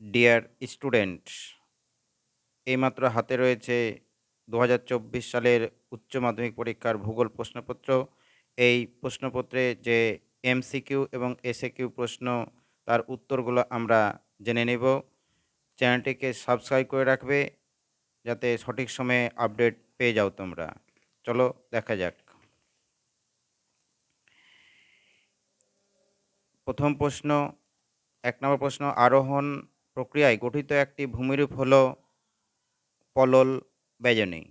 Dear students এইমাত্র হাতে রয়েছে দু হাজার চব্বিশ সালের উচ্চ মাধ্যমিক পরীক্ষার ভূগোল প্রশ্নপত্র। এই প্রশ্নপত্রে যে এমসিকিউ এবং এসএকিউ প্রশ্ন, তার উত্তরগুলো আমরা জেনে নেব। চ্যানেলটিকে সাবস্ক্রাইব করে রাখবে, যাতে সঠিক সময়ে আপডেট পেয়ে যাও তোমরা। চলো দেখা যাক। প্রথম প্রশ্ন, এক নম্বর প্রশ্ন, আরোহণ প্রক্রিয়ায় গঠিত একটি ভূমিরূপ হল পলল ব্যজনী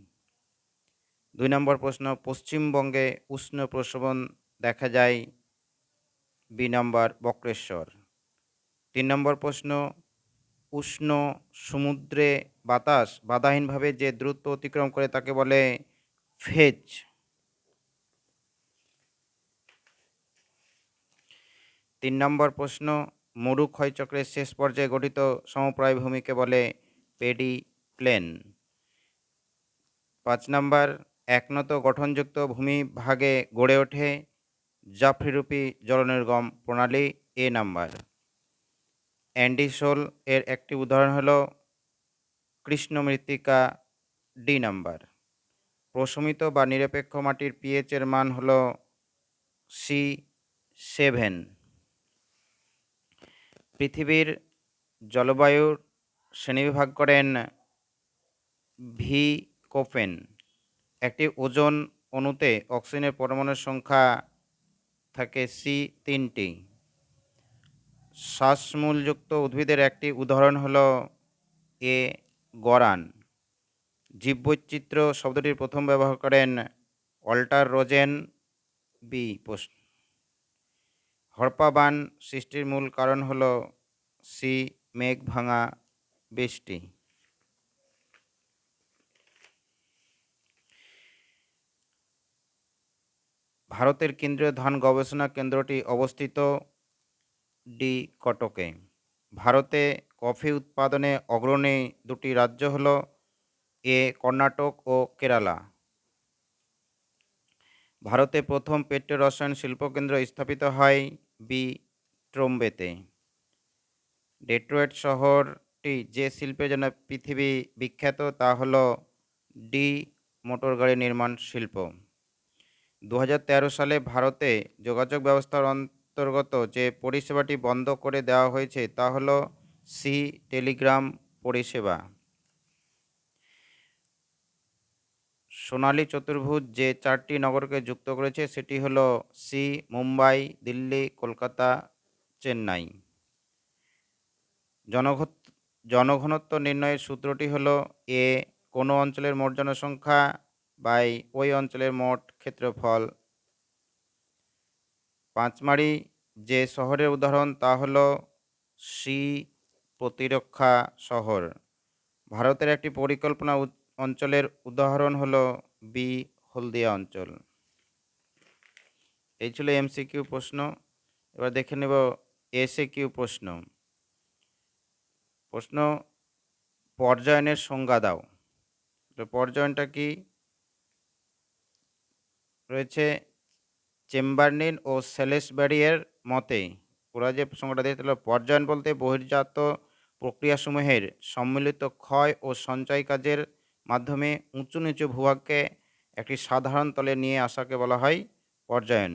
দুই নম্বর প্রশ্ন, পশ্চিমবঙ্গে উষ্ণ প্রসবন দেখা যায় বি নম্বর বক্রেশ্বর। তিন নম্বর প্রশ্ন, উষ্ণ সমুদ্রে বাতাস বাধাহীনভাবে যে দ্রুত অতিক্রম করে তাকে বলে ফেজ। তিন নম্বর প্রশ্ন মরু ক্ষয়চক্রের শেষ পর্যায়ে গঠিত সমপ্রায় ভূমিকে বলে পেডি প্লেন পাঁচ নম্বর, একনত গঠনযুক্ত ভূমি ভাগে গড়ে ওঠে জাফরিরূপী জলনির্গম প্রণালী, এ নাম্বার। অ্যান্ডিসোল এর একটি উদাহরণ হল কৃষ্ণ মৃত্তিকা ডি নাম্বার। প্রশমিত বা নিরপেক্ষ মাটির পিএইচ এর মান হল সি সেভেন। পৃথিবীর জলবায়ুর শ্রেণীবিভাগ করেন ভি কোফেন একটি ওজন অণুতে অক্সিজেনের পরমাণুর সংখ্যা থাকে সি তিনটি। শ্বাসমূলযুক্ত উদ্ভিদের একটি উদাহরণ হল এ গরান। জীববৈচিত্র্য শব্দটির প্রথম ব্যবহার করেন অল্টার রোজেন বি হরপাবান সৃষ্টির মূল কারণ হল সি, মেঘ ভাঙা বৃষ্টি। ভারতের কেন্দ্রীয় ধান গবেষণা কেন্দ্রটি অবস্থিত ডি, কটকে। ভারতে কফি উৎপাদনে অগ্রণী দুটি রাজ্য হল এ, কর্ণাটক ও কেরালা। ভারতে প্রথম পেট্রো রসায়ন শিল্পকেন্দ্র স্থাপিত হয় বি ট্রোম্বেতে ডেট্রয়েট শহরটি যে শিল্পের জন্য পৃথিবী বিখ্যাত, তা হল ডি মোটর গাড়ি নির্মাণ শিল্প। দু হাজার তেরো সালে ভারতে যোগাযোগ ব্যবস্থার অন্তর্গত যে পরিষেবাটি বন্ধ করে দেওয়া হয়েছে, তা হল সি টেলিগ্রাম পরিষেবা। সোনালী চতুর্ভুজ যে চারটি নগরকে যুক্ত করেছে, সেটি হলো সি, মুম্বাই, দিল্লি, কলকাতা, চেন্নাই। জনঘ জনঘনত্ব নির্ণয়ের সূত্রটি হলো এ, কোনো অঞ্চলের মোট জনসংখ্যা বাই ওই অঞ্চলের মোট ক্ষেত্রফল। পাঁচমারি যে শহরের উদাহরণ, তা হল সি, প্রতিরক্ষা শহর। ভারতের একটি পরিকল্পনা অঞ্চলের উদাহরণ হলো বি, হলদিয়া অঞ্চল। এই ছিল এমসিকিউ প্রশ্ন। এবার দেখে নেব এসএ কিউ প্রশ্ন। প্রশ্ন, পর্যায়নের সংজ্ঞা দাও। পর্যায়নটা কি? রয়েছে চেম্বারনিন ও সেলেসব্যারিয়ের মতে, ওরা যে সংজ্ঞাটা দিয়েছিল পর্যায়ন বলতে বহির্জাত প্রক্রিয়াসমূহের সম্মিলিত ক্ষয় ও সঞ্চয় কাজের মাধ্যমে উঁচু নিচু ভূভাগকে একটি সাধারণ তলে নিয়ে আসাকে বলা হয় পর্যায়ন।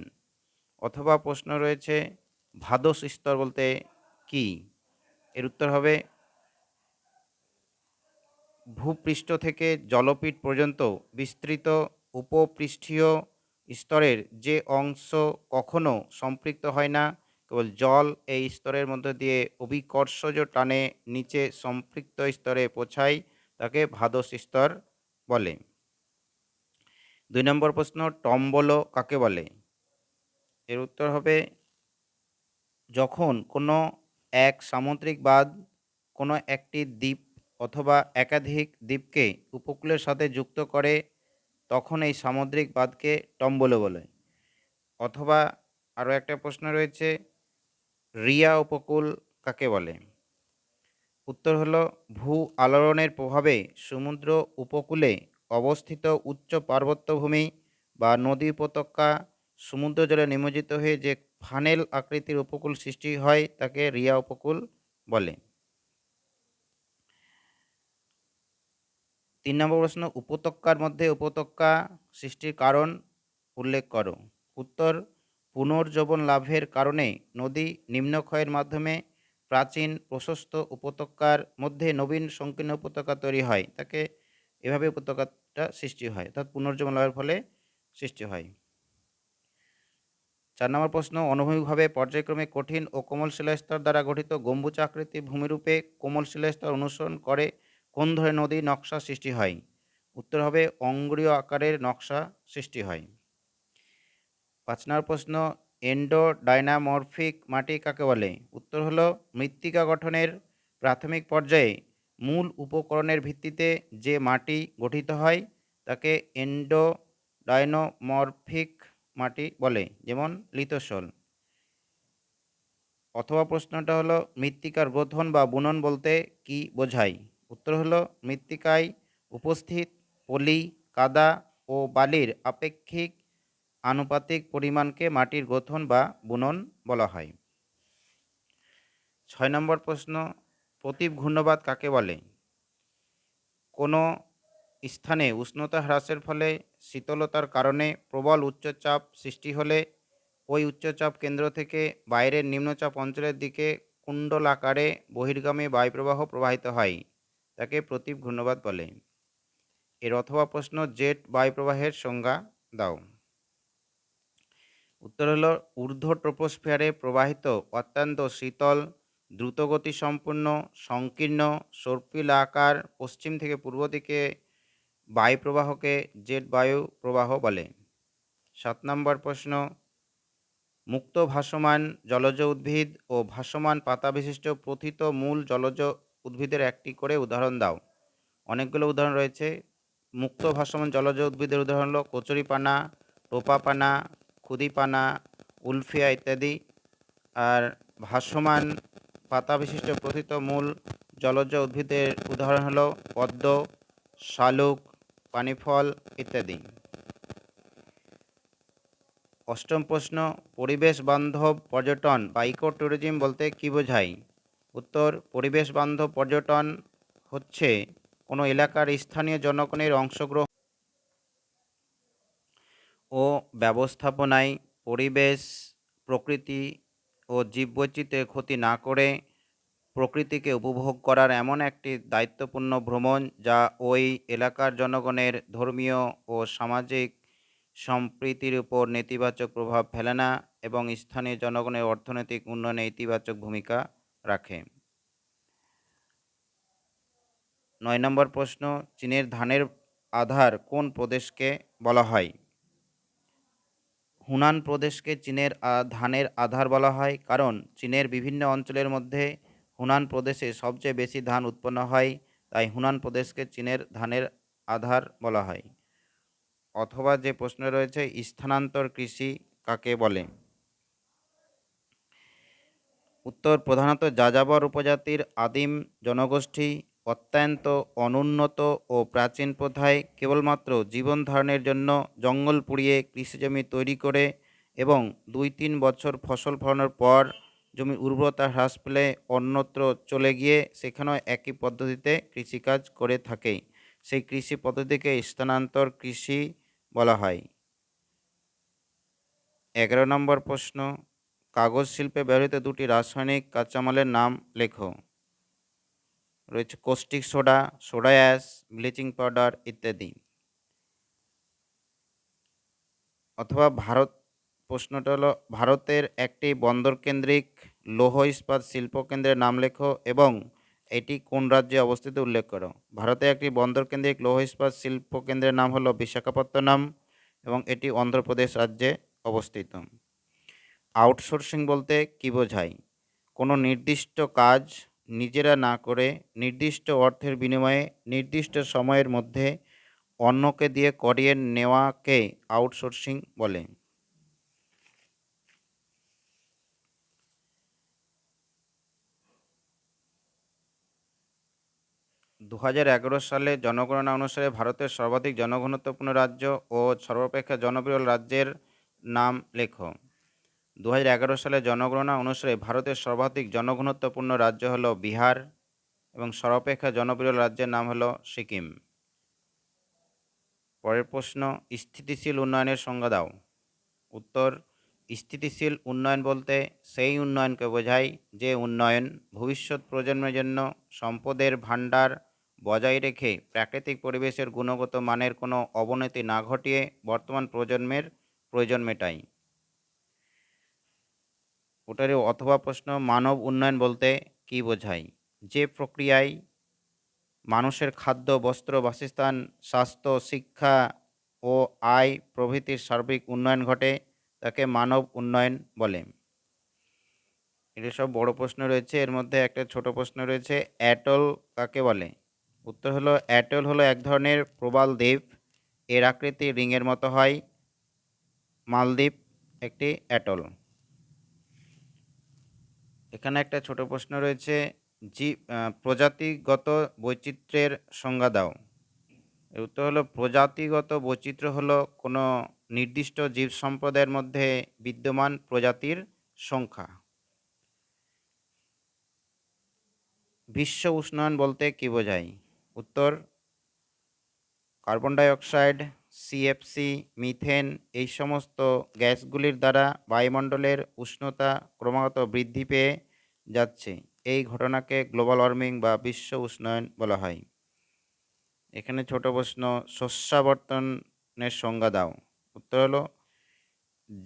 অথবা প্রশ্ন রয়েছে, ভাদস স্তর বলতে কি? এর উত্তর হবে, ভূপৃষ্ঠ থেকে জলপীঠ পর্যন্ত বিস্তৃত উপপৃষ্ঠীয় স্তরের যে অংশ কখনো সম্পৃক্ত হয় না, কেবল জল এই স্তরের মধ্যে দিয়ে অভিকর্ষজ টানে নিচে সম্পৃক্ত স্তরে পৌঁছায় তাকে ভাদস স্তর বলে। দুই নম্বর প্রশ্ন, টম্বল কাকে বলে? এর উত্তর হবে, যখন কোনো এক সামুদ্রিক বাঁধ কোনো একটি দ্বীপ অথবা একাধিক দ্বীপকে উপকূলের সাথে যুক্ত করে, তখন এই সামুদ্রিক বাঁধকে টম্বল বলে। অথবা আরও একটা প্রশ্ন রয়েছে, রিয়া উপকূল কাকে বলে? উত্তর হলো ভূ আলোড়নের প্রভাবে সমুদ্র উপকূলে অবস্থিত উচ্চ পার্বত্যভূমি বা নদী উপত্যকা সমুদ্র জলে নিমজ্জিত হয়ে যে ফানেল আকৃতির উপকূল সৃষ্টি হয় তাকে রিয়া উপকূল বলে। তিন নম্বর প্রশ্ন, উপত্যকার মধ্যে উপত্যকা সৃষ্টির কারণ উল্লেখ করো। উত্তর পুনর্জবন লাভের কারণে নদী নিম্নক্ষয়ের মাধ্যমে প্রাচীন প্রশস্ত উপত্যকার মধ্যে নবীন সংকীর্ণ উপত্যকা তৈরি হয়। তাকে এভাবে উপত্যকাটা সৃষ্টি হয়, অর্থাৎ পুনর্জীবন লাভের ফলে সৃষ্টি হয়। চার নম্বর প্রশ্ন, অনুভূমিকভাবে পর্যায়ক্রমে কঠিন ও কোমল শিলাস্তর দ্বারা গঠিত গম্বুচাকৃতি ভূমিরূপে কোমল শিলাস্তর অনুসরণ করে কোন ধরনের নদী নকশা সৃষ্টি হয়? উত্তর হবে, অঙ্গুরীয় আকারের নকশা সৃষ্টি হয়। পাঁচ নম্বর প্রশ্ন এন্ডোডাইনামরফিক মাটি কাকে বলে? উত্তর হলো, মৃত্তিকা গঠনের প্রাথমিক পর্যায়ে মূল উপকরণের ভিত্তিতে যে মাটি গঠিত হয়, তাকে এন্ডোডাইনোমরফিক মাটি বলে, যেমন লিতোসল অথবা প্রশ্নটা হলো, মৃত্তিকার গ্রথন বা বুনন বলতে কি বোঝায়? উত্তর হলো, মৃত্তিকায় উপস্থিত পলি, কাদা ও বালির আপেক্ষিক আনুপাতিক পরিমাণকে মাটির গঠন বা বুনন বলা হয়। ছয় নম্বর প্রশ্ন, প্রতীপ ঘূর্ণবাদ কাকে বলে? কোনো স্থানে উষ্ণতা হ্রাসের ফলে শীতলতার কারণে প্রবল উচ্চচাপ সৃষ্টি হলে ওই উচ্চচাপ কেন্দ্র থেকে বাইরের নিম্নচাপ অঞ্চলের দিকে কুণ্ডল আকারে বহির্গামী বায়ুপ্রবাহ প্রবাহিত হয়, তাকে প্রতীপ ঘূর্ণবাদ বলে। এর অথবা প্রশ্ন জেট বায়ুপ্রবাহের সংজ্ঞা দাও। উত্তর হলো ঊর্ধ্ব ট্রোপোস্ফিয়ারে প্রবাহিত অত্যন্ত শীতল দ্রুতগতি সম্পূর্ণ সংকীর্ণ, সর্পিল আকার পশ্চিম থেকে পূর্ব দিকে বায়ু প্রবাহকে জেট বায়ু প্রবাহ বলে। সাত নম্বর প্রশ্ন, মুক্ত ভাসমান জলজ উদ্ভিদ ও ভাসমান পাতা বিশিষ্ট প্রথিত মূল জলজ উদ্ভিদের একটি করে উদাহরণ দাও। অনেকগুলো উদাহরণ রয়েছে। মুক্ত ভাসমান জলজ উদ্ভিদের উদাহরণ হলো কচুরিপানা টোপাপানা ক্ষুদিপানা উলফিয়া ইত্যাদি। আর ভাসমান পাতা বিশিষ্ট প্রথিত মূল জলজ উদ্ভিদের উদাহরণ হলো পদ্ম, শালুক, পানিফল ইত্যাদি। অষ্টম প্রশ্ন, পরিবেশ বান্ধব পর্যটন বা ইকো ট্যুরিজম বলতে কী বোঝায়? উত্তর, পরিবেশ বান্ধব পর্যটন হচ্ছে কোনো এলাকার স্থানীয় জনগণের অংশগ্রহণ ও ব্যবস্থাপনায় পরিবেশ, প্রকৃতি ও জীববৈচিত্র্যের ক্ষতি না করে প্রকৃতিকে উপভোগ করার এমন একটি দায়িত্বপূর্ণ ভ্রমণ যা ওই এলাকার জনগণের ধর্মীয় ও সামাজিক সম্প্রীতির উপর নেতিবাচক প্রভাব ফেলে না এবং স্থানীয় জনগণের অর্থনৈতিক উন্নয়নে ইতিবাচক ভূমিকা রাখে। নয় নম্বর প্রশ্ন, চীনের ধানের আধার কোন প্রদেশকে বলা হয়? হুনান প্রদেশকে চীনের ধানের আধার বলা হয়, কারণ চীনের বিভিন্ন অঞ্চলের মধ্যে হুনান প্রদেশে সবচেয়ে বেশি ধান উৎপন্ন হয়, তাই হুনান প্রদেশকে চীনের ধানের আধার বলা হয়। অথবা যে প্রশ্ন রয়েছে, স্থানান্তর কৃষি কাকে বলে? উত্তর, প্রধানত যাযাবর উপজাতির আদিম জনগোষ্ঠী অত্যন্ত অনুন্নত ও প্রাচীন প্রথায় কেবলমাত্র জীবন ধারণের জন্য জঙ্গল পুড়িয়ে কৃষিজমি তৈরি করে এবং দুই তিন বছর ফসল ফলানোর পর জমির উর্বরতা হ্রাস পেলে অন্যত্র চলে গিয়ে সেখানেও একই পদ্ধতিতে কৃষিকাজ করে থাকে। সেই কৃষি পদ্ধতিকে স্থানান্তর কৃষি বলা হয়। এগারো নম্বর প্রশ্ন, কাগজ শিল্পে ব্যবহৃত দুটি রাসায়নিক কাঁচামালের নাম লেখো। রয়েছে caustic soda soda ash bleaching powder ইত্যাদি। অথবা ভারত, প্রশ্নটা হলো, ভারতের একটি বন্দর কেন্দ্রিক লৌহ ইস্পাত শিল্প কেন্দ্রের নাম লেখো এবং এটি কোন রাজ্যে অবস্থিত উল্লেখ করো। ভারতে একটি বন্দর কেন্দ্রিক লৌহ ইস্পাত শিল্প কেন্দ্রের নাম হলো বিশাখাপত্তনম এবং এটি অন্ধ্রপ্রদেশ রাজ্যে অবস্থিত। আউটসোর্সিং বলতে কী বোঝায়? কোনো নির্দিষ্ট কাজ নিজেরা না করে নির্দিষ্ট অর্থের বিনিময়ে নির্দিষ্ট সময়ের মধ্যে অন্যকে দিয়ে করিয়ে নেওয়াকে আউটসোর্সিং বলে। দু হাজার এগারো সালে জনগণনা অনুসারে ভারতের সর্বাধিক জনঘনত্বপূর্ণ রাজ্য ও সর্বাপেক্ষা জনবিরল রাজ্যের নাম লেখো। দু হাজার এগারো সালে জনগণনা অনুসারে ভারতের সর্বাধিক জনঘনত্বপূর্ণ রাজ্য হলো বিহার এবং সর্বাপেক্ষা জনপ্রিয় রাজ্যের নাম হলো সিকিম। পরের প্রশ্ন, স্থিতিশীল উন্নয়নের সংজ্ঞা দাও। উত্তর, স্থিতিশীল উন্নয়ন বলতে সেই উন্নয়নকে বোঝায় যে উন্নয়ন ভবিষ্যৎ প্রজন্মের জন্য সম্পদের ভাণ্ডার বজায় রেখে প্রাকৃতিক পরিবেশের গুণগত মানের কোনো অবনতি না ঘটিয়ে বর্তমান প্রজন্মের প্রয়োজন মেটায়। ওটারই অথবা প্রশ্ন মানব উন্নয়ন বলতে কি বোঝায়? যে প্রক্রিয়ায় মানুষের খাদ্য, বস্ত্র, বাসস্থান, স্বাস্থ্য, শিক্ষা ও আয় প্রভৃতির সার্বিক উন্নয়ন ঘটে তাকে মানব উন্নয়ন বলে। এটা সব বড় প্রশ্ন রয়েছে, এর মধ্যে একটা ছোট প্রশ্ন রয়েছে, অ্যাটল কাকে বলে? উত্তর হলো, অ্যাটল হলো এক ধরনের প্রবাল দ্বীপ, এর আকৃতি রিংয়ের মতো হয়, মালদ্বীপ, একটি অ্যাটল। এখানে একটা ছোট প্রশ্ন রয়েছে, জি প্রজাতিগত বৈচিত্র্যের সংজ্ঞা দাও। এর উত্তর হলো, প্রজাতিগত বৈচিত্র্য হলো কোনো নির্দিষ্ট জীব সম্প্রদায়ের মধ্যে বিদ্যমান প্রজাতির সংখ্যা। বিশ্ব উষ্ণায়ন বলতে কী বোঝায়? উত্তর, carbon dioxide CFC methane এই সমস্ত গ্যাসগুলির দ্বারা বায়ুমণ্ডলের উষ্ণতা ক্রমাগত বৃদ্ধি পেয়ে যাচ্ছে। এই ঘটনাকে গ্লোবাল ওয়ার্মিং বা বিশ্ব উষ্ণায়ন বলা হয়। এখানে ছোট প্রশ্ন, শস্যাবর্তনের সংজ্ঞা দাও। উত্তর হলো,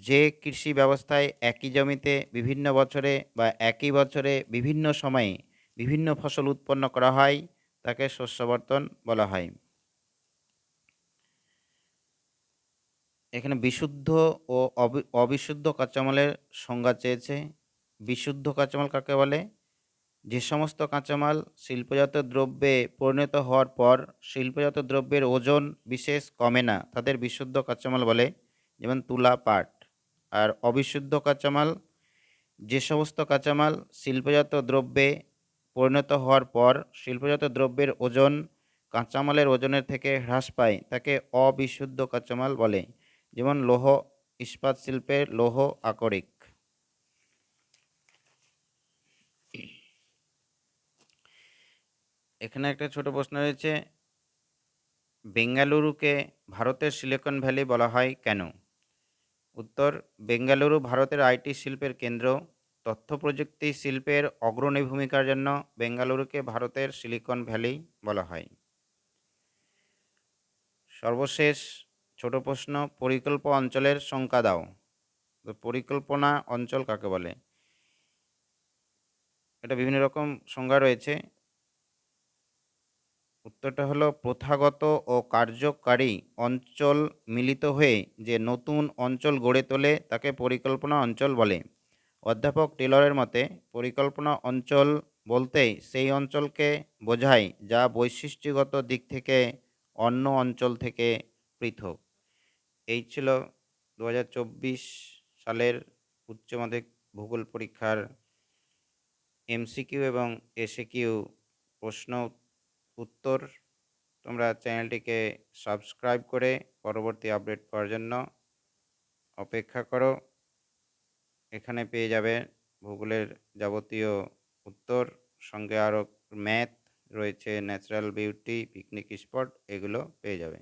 যে কৃষি ব্যবস্থায় একই জমিতে বিভিন্ন বছরে বা একই বছরে বিভিন্ন সময়ে বিভিন্ন ফসল উৎপন্ন করা হয়, তাকে শস্যাবর্তন বলা হয়। এখানে বিশুদ্ধ ও অবি- অবিশুদ্ধ কাঁচামালের সংজ্ঞা চেয়েছে। বিশুদ্ধ কাঁচামাল কাকে বলে? যে সমস্ত কাঁচামাল শিল্পজাত দ্রব্যে পরিণত হওয়ার পর শিল্পজাত দ্রব্যের ওজন বিশেষ কমে না, তাদের বিশুদ্ধ কাঁচামাল বলে, যেমন তুলা, পাট। আর অবিশুদ্ধ কাঁচামাল, যে সমস্ত কাঁচামাল শিল্পজাত দ্রব্যে পরিণত হওয়ার পর শিল্পজাত দ্রব্যের ওজন কাঁচামালের ওজনের থেকে হ্রাস পায়, তাকে অবিশুদ্ধ কাঁচামাল বলে। যেমন লৌহ, ইস্পাত শিল্পের লৌহ, আকরিক। এখানে একটা ছোট প্রশ্ন রয়েছে, বেঙ্গালুরুকে ভারতের সিলিকন ভ্যালি বলা হয় কেন? উত্তর, বেঙ্গালুরু ভারতের আইটি শিল্পের কেন্দ্র। তথ্য প্রযুক্তি শিল্পের অগ্রণী ভূমিকার জন্য বেঙ্গালুরুকে ভারতের সিলিকন ভ্যালি বলা হয়। সর্বশেষ ছোট প্রশ্ন, পরিকল্প অঞ্চলের সংখ্যা দাও। তো পরিকল্পনা অঞ্চল কাকে বলে? এটা বিভিন্ন রকম সংজ্ঞা রয়েছে। উত্তরটা হলো, প্রথাগত ও কার্যকারী অঞ্চল মিলিত হয়ে যে নতুন অঞ্চল গড়ে তোলে তাকে পরিকল্পনা অঞ্চল বলে। অধ্যাপক টেলরের মতে, পরিকল্পনা অঞ্চল বলতে সেই অঞ্চলকে বোঝায় যা বৈশিষ্ট্যগত দিক থেকে অন্য অঞ্চল থেকে পৃথক। এই ছিল দু হাজার চব্বিশ সালের উচ্চ মাধ্যমিক ভূগোল পরীক্ষার এমসিকিউ এবং এসিকিউ প্রশ্ন উত্তর। তোমরা চ্যানেলটিকে সাবস্ক্রাইব করে পরবর্তী আপডেট পাওয়ার জন্য অপেক্ষা করো। এখানে পেয়ে যাবে ভূগোলের যাবতীয় উত্তর, সঙ্গে আরও ম্যাথ রয়েছে, ন্যাচারাল বিউটি, পিকনিক স্পট, এগুলো পেয়ে যাবে।